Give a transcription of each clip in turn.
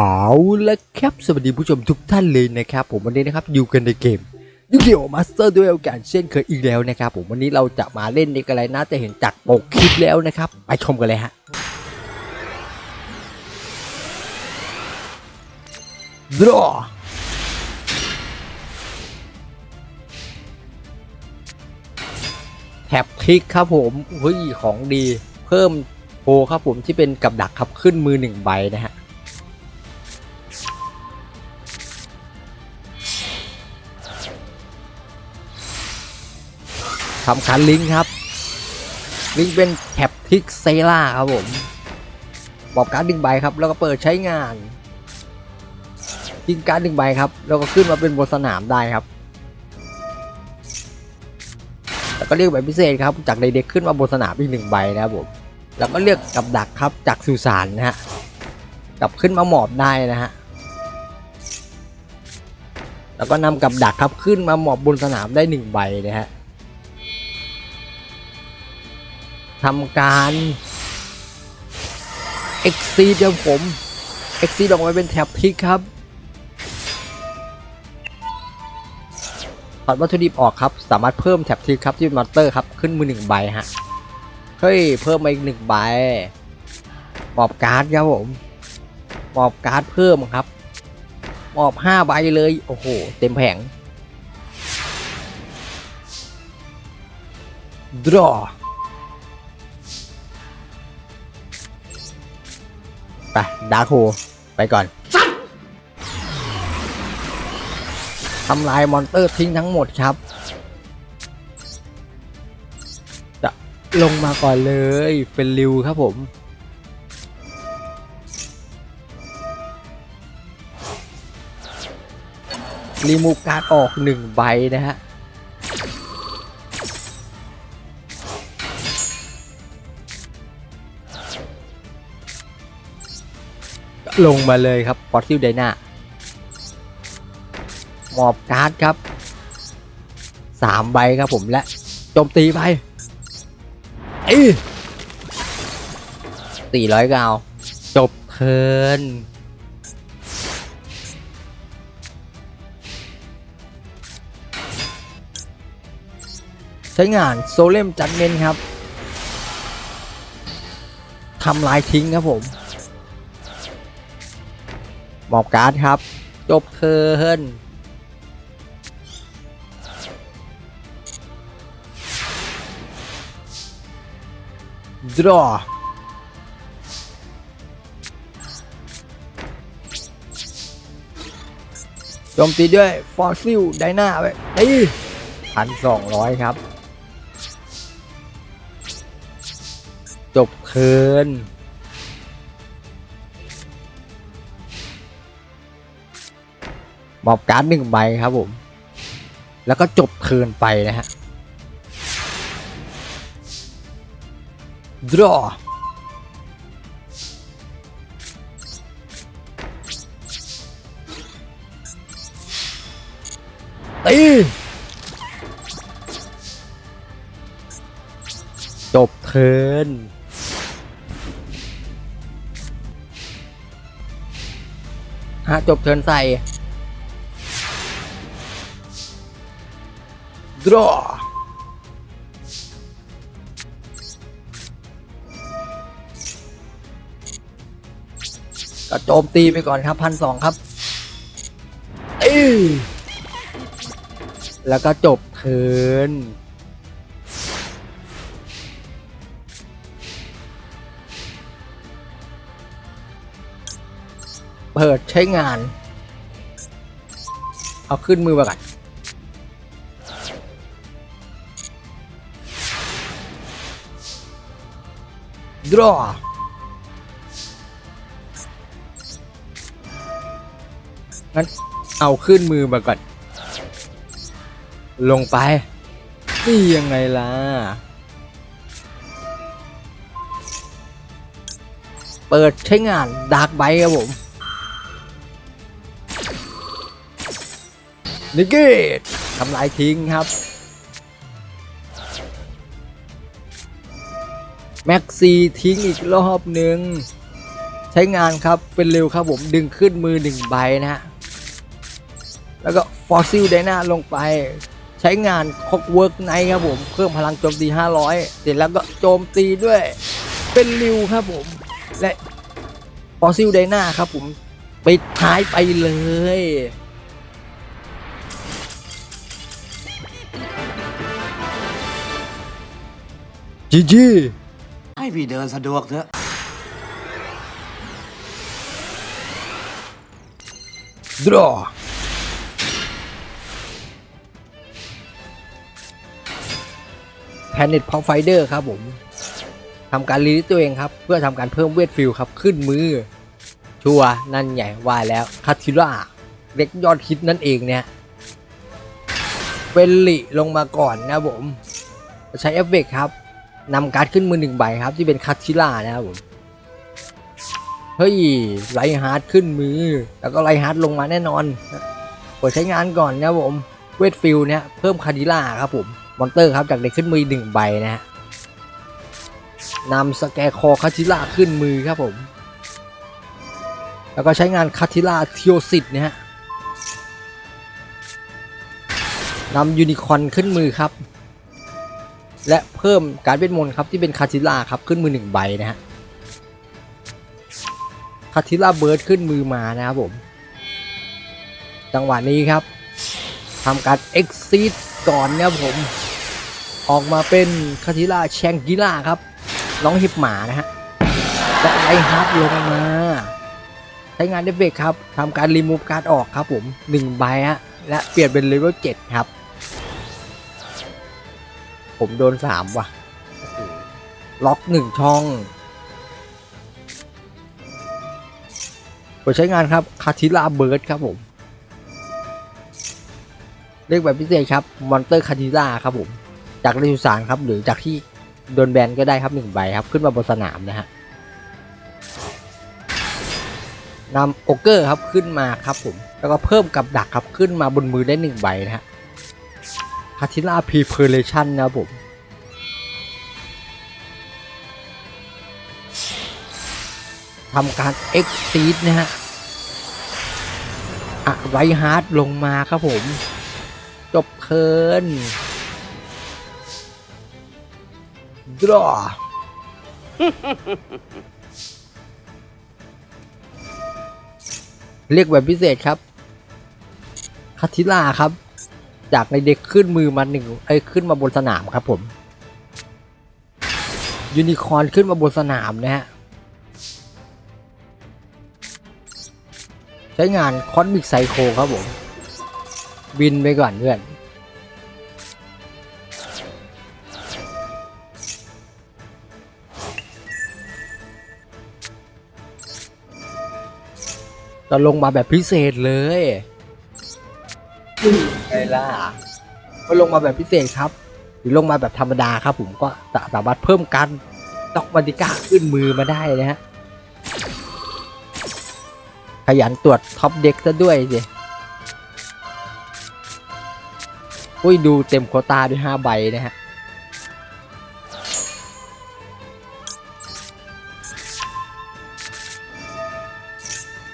เอาละครับสวัสดีผู้ชมทุกท่านเลยนะครับ ผมวันนี้นะครับอยู่กันในเกมยูกิโอมาสเตอร์ด้วยกันเช่นเคยอีกแล้วนะครับผมวันนี้เราจะมาเล่นในอะไรนะจะเห็นจากปกคลิปแล้วนะครับ ไปชมกันเลยฮะ draw แท็บคลิกครับผมเฮ้ยของดีเพิ่มโพครับผมที่เป็นกับดักครับขึ้นมือหนึ่งใบนะฮะ ทำคันลิงครับ ลิงเป็นแท็บทิกเซล่าครับผมบอกการดึงใบครับ แล้วก็เปิดใช้งานยิงการดึงใบครับ แล้วก็ขึ้นมาเป็นบนสนามได้ครับแล้วก็เรียกใบพิเศษครับ จากในเด็กขึ้นมาบนสนามอีกหนึ่งใบนะครับผมแล้วก็เลือกกับดักครับจากสุสานนะฮะกับขึ้นมาหมอบได้นะฮะแล้วก็นำกับดักครับขึ้นมาหมอบบนสนามได้หนึ่งใบนะฮะ ทำการ exceed ครับผม exceed ออกมาเป็นแท็บทิกครับถอดวัตถุดิบออกครับ สามารถเพิ่มแท็บทิกครับที่เป็นมอนเตอร์ครับ ขึ้นมือหนึ่งใบฮะ เฮ้ย เพิ่มมาอีกหนึ่งใบมอบการ์ดครับผมมอบการ์ดเพิ่มครับมอบห้าใบเลย โอ้โห เต็มแผง draw ไปดาร์คโฮไปก่อนทำลายมอนเตอร์ทิ้งทั้งหมดครับ จะลงมาก่อนเลยเป็นริวครับผม รีมูฟการ์ดออกหนึ่งใบนะฮะ ลงมาเลยครับฟอสซิลไดนาหมอบการ์ดครับสามใบครับผมและโจมตีไปอ้สี่ร้อยเก้าจบเทินใช้งานโซเลมจัดเมนครับทำลายทิ้งครับผม มอบการ์ดครับ จบเทิร์นดรอจมตีด้วยฟอสซิลไดนาไปตีพันสองร้อยครับ จบเทิร์น มอบการ์ดหนึ่งใบครับผม แล้วก็จบเทินไปนะฮะ draw ตีจบเทินฮะจบเทินใส่ draw ก็โจมตีไปก่อนครับพันสองครับเอ้ยแล้วก็จบเทินเปิดใช้งาน เอาขึ้นมือมาก่อน draw งั้นเอาขึ้นมือมาก่อน ลงไป นี่ยังไงล่ะ เปิดใช้งานดาร์กไบครับผม นิกเกตทำลายทิ้งครับ แม็กซีทิ้งอีกรอบหนึ่งใช้งานครับเป็นเร็วครับผมดึงขึ้นมือหนึ่งใบนะฮะแล้วก็ฟอสซิลไดนาลงไป ใช้งานคอกเวิร์กไนครับผมเพิ่มพลังโจมตี 500 เสร็จแล้วก็โจมตีด้วยเป็นริวครับผม และฟอสซิลไดนาครับผมไปท้ายไปเลยจีจี ให้พี่เดินสะดวกเถอะดรอแพนเน็ตพอไฟเดอร์ครับผมทำการรีลิสตัวเองครับ เพื่อทำการเพิ่มเวทฟิลครับ ขึ้นมือ ชัวนั่นใหญ่ว่าแล้วคาทิล่าเล็กยอดคิดนั่นเองเนี่ยเฟลลิลงมาก่อนนะผม ใช้เอฟเฟกครับ นำการ์ดขึ้นมือหนึ่งใบครับ ที่เป็นคาทิล่านะครับผมเฮ้ยไลฮาร์ดขึ้นมือ แล้วก็ไลฮาร์ดลงมาแน่นอนกดใช้งานก่อนนะครับผมเวทฟิลเนี่ยเพิ่มคาดิล่าครับผมมอนเตอร์ครับจากเด็กขึ้นมือหนึ่งใบนะฮะนำสแกคอคาทิล่าขึ้นมือครับผม แล้วก็ใช้งานคาทิล่าเทีโอซิตนะฮะนำยูนิคอนขึ้นมือครับ และเพิ่มการเวทมนต์ครับที่เป็นคาทิล่าครับขึ้นมือหนึ่งใบนะฮะคาทิล่าเบิร์ดขึ้นมือมานะครับผม จังหวะนี้ครับทำการ exit ก่อนนะครับผม ออกมาเป็นคาทิล่าแชงกิล่าครับน้องฮิปหมานะฮะและไลฮาร์ดลงมาใช้งานเดฟเบกครับทำการรีมูฟการ์ดออกครับผม1ใบฮะและเปลี่ยนเป็นเลเวล7ครับ ผมโดน3ว่ะโอ้โหล็อก1ช่องกดใช้งานครับ คาทิล่าเบิร์ดครับผม เรียกแบบพิเศษครับ มอนเตอร์คาทิล่าครับผม จากเรสุสานครับ หรือจากที่โดนแบนก็ได้ครับหนึ่งใบครับ ขึ้นมาบนสนามนะฮะนำโอเกอร์ครับขึ้นมาครับผม แล้วก็เพิ่มกับดักครับขึ้นมาบนมือได้หนึ่งใบนะฮะ คาทิล่าพีเพเลชันนะครับผมทำการ exceed นะฮะอะไวฮาร์ดลงมาครับผม จบเทิร์นดรอเรียกแบบพิเศษครับคาทิล่าครับ จากในเด็กขึ้นมือมาหนึ่งไอ้ขึ้นมาบนสนามครับผม ยูนิคอร์นขึ้นมาบนสนามนะฮะ ใช้งานคอนมิกไซโคครับผม บินไปก่อนเพื่อนจะลงมาแบบพิเศษเลย ไอ้ล่ะก็ลงมาแบบพิเศษครับ หรือลงมาแบบธรรมดาครับ ผมก็สามารถเพิ่มการด็อกบันติก้าขึ้นมือมาได้นะฮะขยันตรวจท็อปเด็กซะด้วยสิอุ้ยดูเต็มโคตาด้วยห้าใบนะฮะ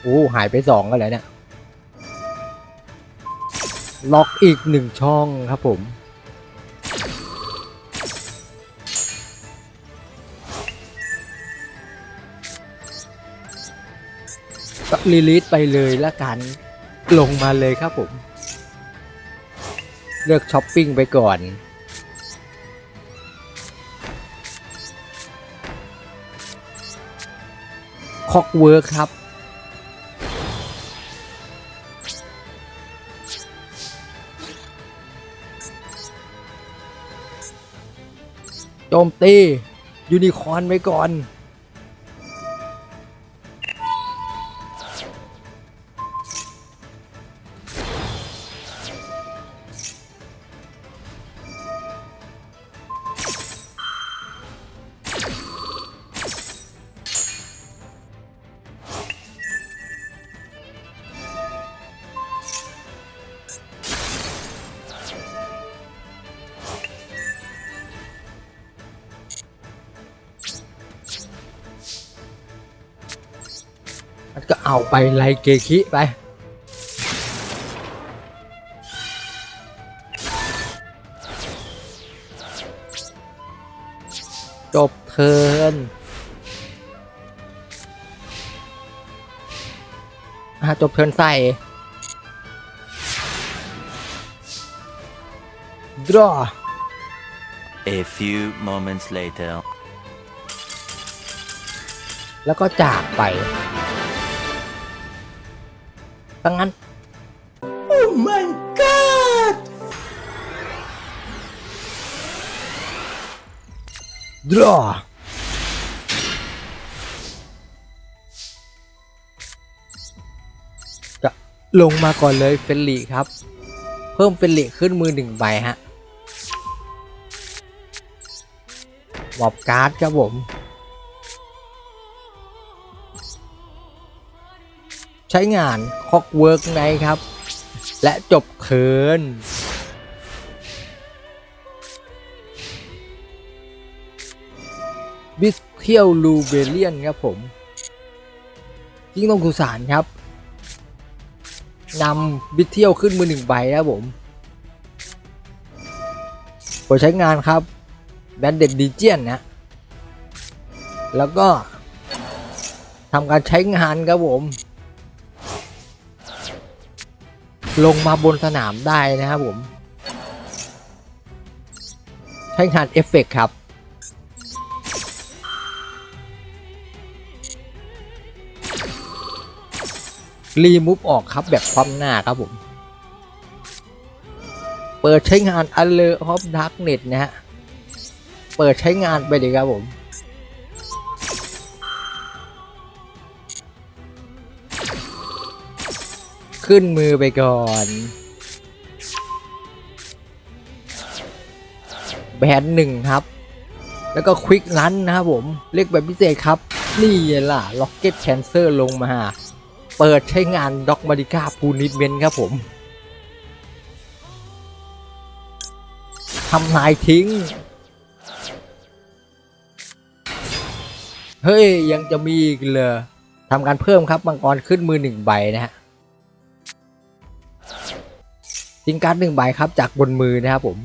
โอ้หายไปสองกันแล้วเนี่ย ล็อกอีกหนึ่งช่องครับผม รีลิสไปเลยละกันลงมาเลยครับผม เลือกช้อปปิ้งไปก่อนคอกเวิร์คครับ โจมตียูนิคอร์นไว้ก่อน เอาไปไลเกคิไป จบเทิร์นอะจบเทิร์นใส่ draw A few moments later. แล้วก็จากไป ดังนั้น Oh my god draw จะลงมาก่อนเลยเฟลลี่ครับ เพิ่มเฟลลี่ขึ้นมือหนึ่งใบฮะหมอบการ์ดครับผม ใช้งานคอกเวิร์กไนครับ และจบเทิร์นบิสเทียลลูเบเลียนครับผมยิ่งต้องกุสารครับนำบิสเที่ยลขึ้นมือหนึ่งใบครับผมกดใช้งานครับแบนเด็ดดีเจียนนะ แล้วก็ทำการใช้งานครับผม ลงมาบนสนามได้นะครับผม ใช้งานเอฟเฟกต์ครับ รีมูฟออกครับแบบความหน้าครับผม เปิดใช้งาน a l l e r of Darkness นะฮะ เปิดใช้งานไปเลยครับผม ขึ้นมือไปก่อน แบนหนึ่งครับ แล้วก็ควิกลันนะครับผม เรียกแบบพิเศษครับ นี่ล่ะ Rocket Cancer ลงมา เปิดใช้งานด็อกมาริก้าปูนิดเมนครับผมทำลายทิ้ง เฮ้ย ยังจะมีอีกเลยทำการเพิ่มครับมังกรขึ้นมือหนึ่งใบนะฮะ ทิ้งการ์ดหนึ่งใบครับจากบนมือนะครับผม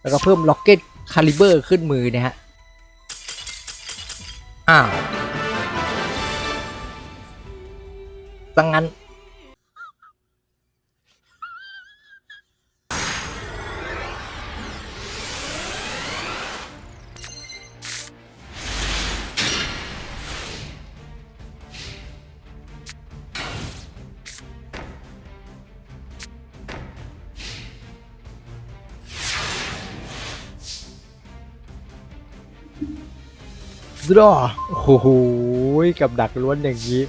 แล้วก็เพิ่มล็อกเก็ตคาลิเบอร์ขึ้นมือนะฮะ อ้าวตังงั้น ดรอโอ้โหกับดักล้วนอย่างนี้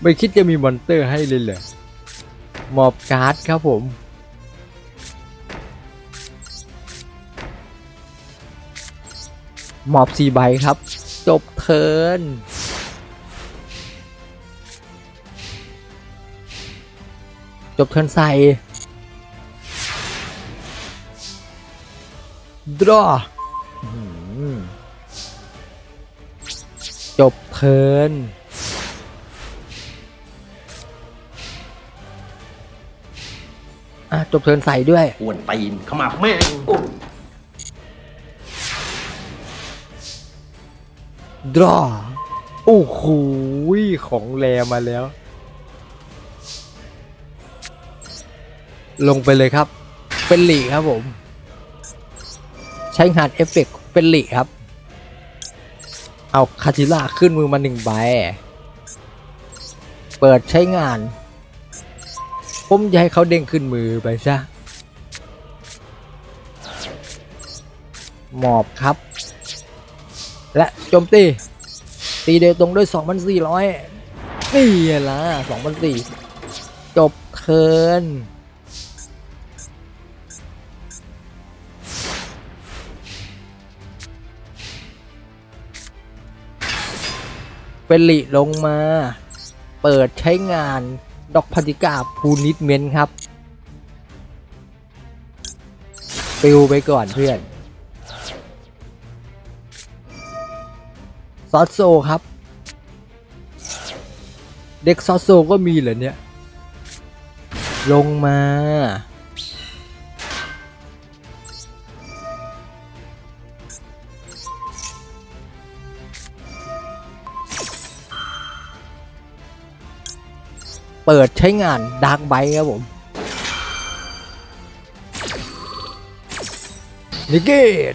ไม่คิดจะมีมอนเตอร์ให้เลยเหรอมอบการ์ดครับผม มอบสี่ใบครับ จบเทิร์นจบเทิร์นใส่ดรอ เทิร์นอะจบเทิร์นใส่ด้วย อ้วนตีนขมับแม่งดรอ โอ้โหของแรมาแล้ว ลงไปเลยครับ เป็นหลีครับผม ใช้งานเอฟเฟกต์เป็นหลีครับ เอาคาทิล่าขึ้นมือมาหนึ่งใบ เปิดใช้งาน ผมจะให้เขาเด้งขึ้นมือไปซะ หมอบครับ และโจมตี ตีเดวตรงด้วย 2,400นี่ล่ะ2,400จบเทิร์น เป็นหลีลงมา เปิดใช้งานดอกพันธิกาพูนิทเมนครับปิวไปก่อนเพื่อน ซอสโซครับ เด็กซอสโซก็มีเหรอเนี่ย ลงมา เปิดใช้งานดาร์กไบครับผมนิเกต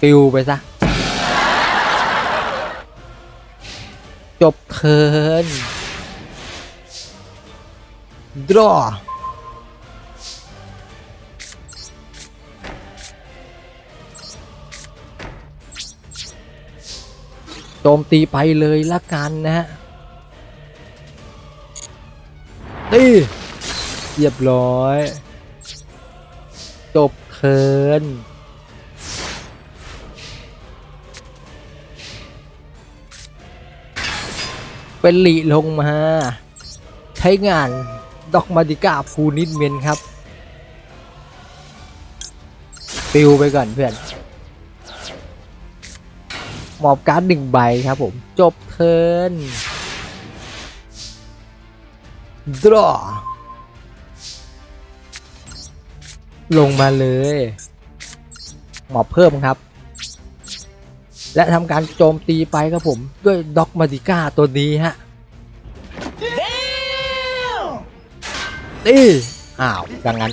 ปิวไปซะ จบเทินดรอ จมตีไปเลยละกันนะฮะนี่เรียบร้อย จบเทิร์นเป็นหลีลงมา ใช้งานดอกมาดิก้าฟูนิดเมนครับ ปิวไปก่อนเพื่อน มอบการ์ดหนึ่งใบครับผมจบเทิร์นดรอลงมาเลยหมอบเพิ่มครับ และทำการโจมตีไปครับผม ด้วยด็อกมาดิก้าตัวนี้ฮะนี่อ้าวดังนั้น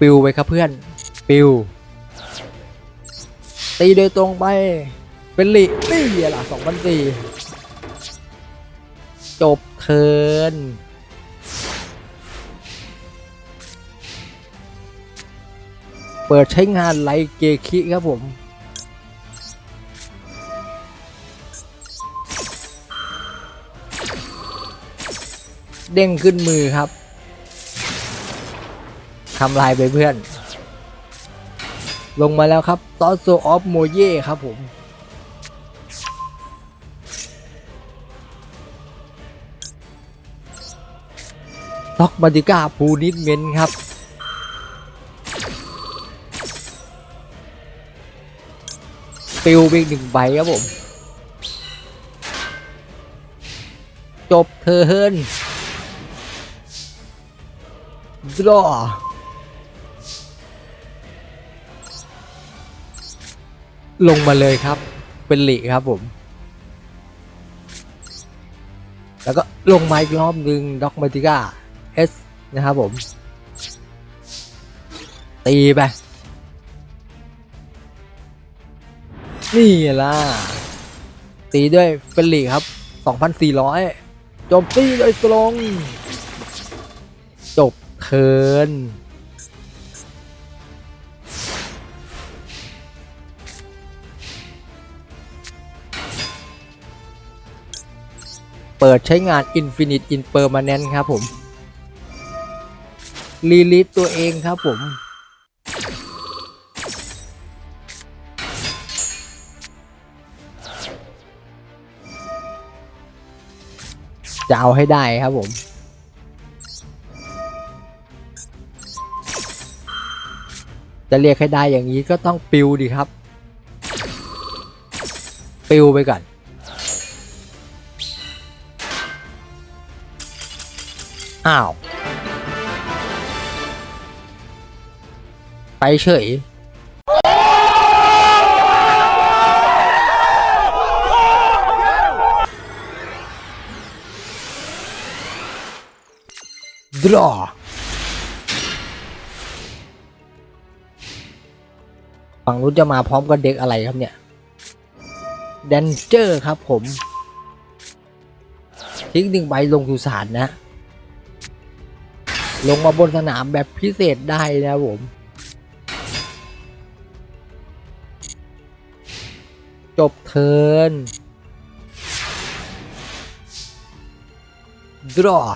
ปิวไปครับเพื่อน ปิวตีโดยตรงไป เป็นลีนี่ล่ะสองพันสี่จบเทินเปิดใช้งานไลเกคิครับผม เด้งขึ้นมือครับทำลายไปเพื่อน ลงมาแล้วครับตอโซออฟโมเย่ครับผมล็อกมาดิก้าปูนิดเมนครับปิวไปอีกหนึ่งใบครับผม จบเทิร์นดรอ ลงมาเลยครับ เป็นหลีครับผม แล้วก็ลงมาอีกรอบหนึ่งด็อกมาติก้าเอสนะครับผม ตีไป นี่ล่ะ ตีด้วยเฟลลี่ครับ 2,400 จบตีโดยตรง จบเทิร์น ปิดใช้งาน Infinite Impermanent ครับผมรีลิสตัวเองครับผม จะเอาให้ได้ครับผมจะเรียกให้ได้อย่างนี้ก็ต้องปิวดีครับ ปิวไปก่อน อ้าว ไปเฉย draw ฝั่งนู้นจะมาพร้อมกับเด็กอะไรครับเนี่ยแดนเจอร์ครับผมทิ้งหนึ่งใบลงสุสานนะ ลงมาบนสนามแบบพิเศษได้นะครับผม จบเทิร์น draw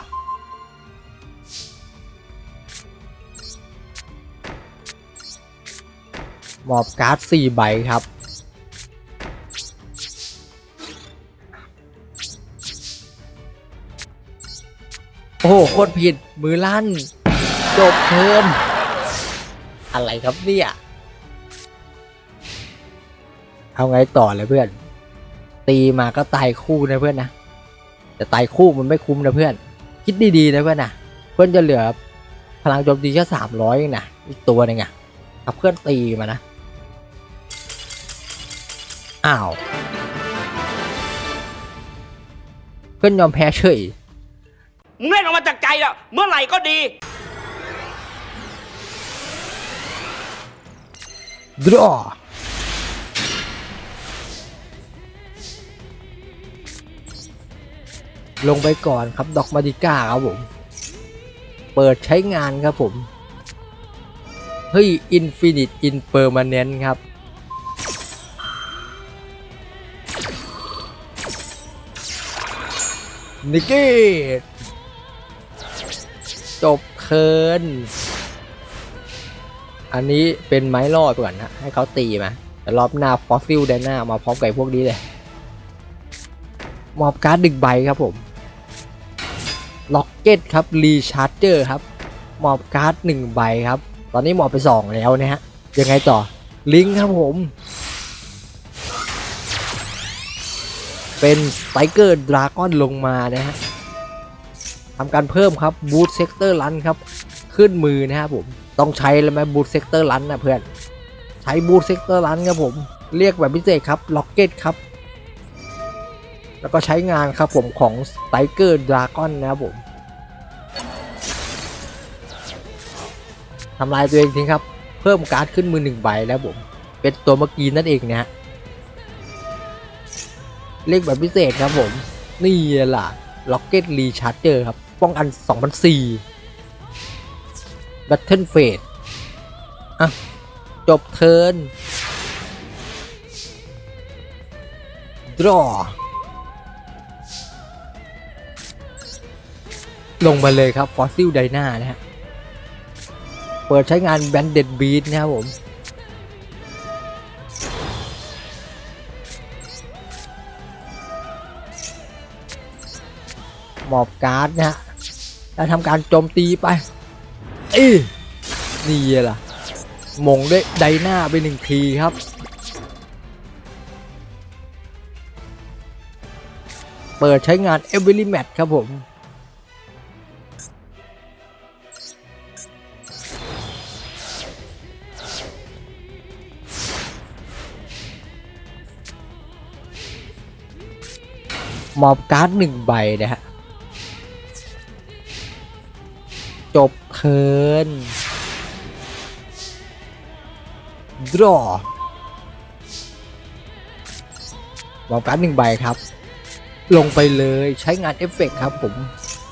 มอบการ์ดสี่ใบครับ โอ้โหโคตรผิด มือลั่น จบเทิร์นอะไรครับเนี่ย เอาไงต่อเลยเพื่อน ตีมาก็ตายคู่นะเพื่อนนะ แต่ตายคู่มันไม่คุ้มนะเพื่อน คิดดีๆนะเพื่อนนะเพื่อนจะเหลือพลังโจมตีแค่สามร้อยเองนะอีกตัวหนึงอะถ้าเพื่อนตีมานะ อ้าว เพื่อนยอมแพ้เฉย มึงเล่นออกมาจากใจอะเมื่อไหร่ก็ดี draw ลงไปก่อนครับดอกมาดิก้าครับผม เปิดใช้งานครับผม เฮ้ย Infinite Impermanent ครับ นิกกี้ จบเคินอันนี้เป็นไม้รอดก่อนนะให้เขาตีมาแต่รอบหน้าฟอสซิลไดหน้ามาพร้อมกับไอ้พวกนี้เลยมอบการ์ดดึกใบครับผมล็อกเก็ตครับรีชาร์จเจอร์ครับมอบการ์ดหนึ่งใบครับ ตอนนี้หมอบไปสองแล้วนะฮะยังไงต่อลิงครับผม เป็นสไตเกอร์ดราก้อนลงมานะฮะ ทำการเพิ่มครับบูทเซกเตอร์ลันครับ ขึ้นมือนะครับผมต้องใช้แล้วไหมบูทเซกเตอร์ลันนะเพื่อนใช้บูทเซกเตอร์ลันครับผมเรียกแบบพิเศษครับล็อกเก็ตครับ แล้วก็ใช้งานครับผมของสไตเกอร์ดราก้อนนะครับผมทำลายตัวเองทิ้งครับ เพิ่มการ์ดขึ้นมือหนึ่งใบแล้วผม เป็นตัวเมื่อกี้นั่นเองนะฮะเรียกแบบพิเศษครับผม นี่ล่ะล็อกเก็ตรีชาร์เจอร์ครับ ป้องกัน2004 Battle Phase อะ จบเทิร์น draw ลงมาเลยครับ Fossil d y n a นะฮะ เปิดใช้งาน Banded Beat นะครับผมหมอบการ์ดนะฮะ แล้วทำการโจมตีไปเอ้ยนี่ล่ะมงด้วยไดหน้าไปหนึ่งทีครับ เปิดใช้งาน Every Match ครับผมมอบการ์ดหนึ่งใบนะฮะ จบเทิน draw มอบการ์ดหนึ่งใบครับ ลงไปเลยใช้งานเอฟเฟกต์ครับผม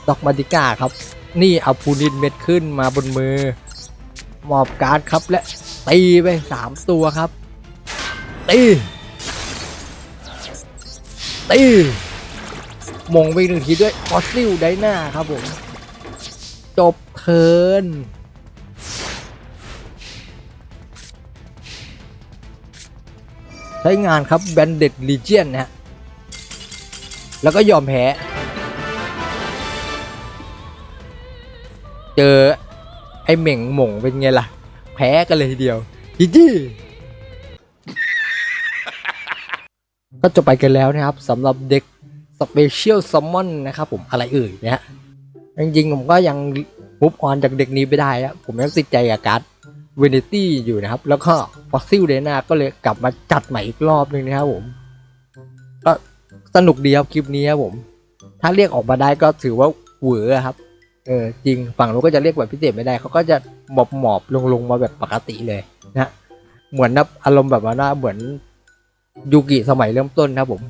ดอกมาติก้าครับ นี่เอาพูนินเม็ดขึ้นมาบนมือ มอบการ์ดครับและตีไปสามตัวครับ ตีตีมงไปหนึ่งทีด้วยฟอสซิลไดนาครับผม ทิร์นใช้งานครับ Banded Legion นะฮะ แล้วก็ยอมแพ้ เจอ ไอ้เหม่งหม่งเป็นไงล่ะ แพ้กันเลยทีเดียวจีจี้ก็จบไปกันแล้วนะครับสำหรับเด็กสเปเชียลซัมมอนนะครับผมอะไรเอ่ยนะฮะจริงๆผมก็ยัง มุฟออนจากเด็กนี้ไม่ได้อะผมยังติดใจกับการ์ดเวเนตี้อยู่นะครับ แล้วก็ฟอสซิลเดนาก็เลยกลับมาจัดใหม่อีกรอบนึงนะครับผม ก็สนุกดีครับคลิปนี้ครับผม ถ้าเรียกออกมาได้ก็ถือว่าเหวอครับ เออจริงฝั่งนู้นก็จะเรียกแบบพิเศษไม่ได้เขาก็จะหมอบหมอบลงลงๆมาแบบปกติเลยนะเหมือนนะอารมณ์แบบว่าเหมือนยูกิสมัยเริ่มต้นครับผม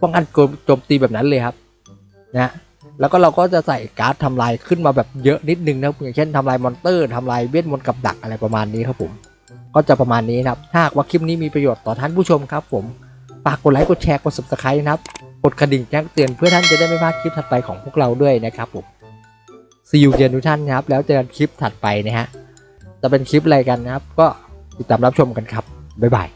ป้องกันโจมตีแบบนั้นเลยครับ นะ แล้วก็เราก็จะใส่การ์ดทำลายขึ้นมาแบบเยอะนิดนึงนะครับอย่างเช่นทำลายมอนเตอร์ทำลายเวทมนต์กับดักอะไรประมาณนี้ครับผม ก็จะประมาณนี้นะครับ ถ้าหากว่าคลิปนี้มีประโยชน์ต่อท่านผู้ชมครับผมฝากกดไลค์กดแชร์กด subscribe นะครับกดกระดิ่งแจ้งเตือนเพื่อท่านจะได้ไม่พลาดคลิปถัดไปของพวกเราด้วยนะครับผม see you again ทุกท่านนะครับ แล้วเจอกันคลิปถัดไปนะฮะจะเป็นคลิปอะไรกันนะครับ ก็ติดตามรับชมกันครับบ๊ายบาย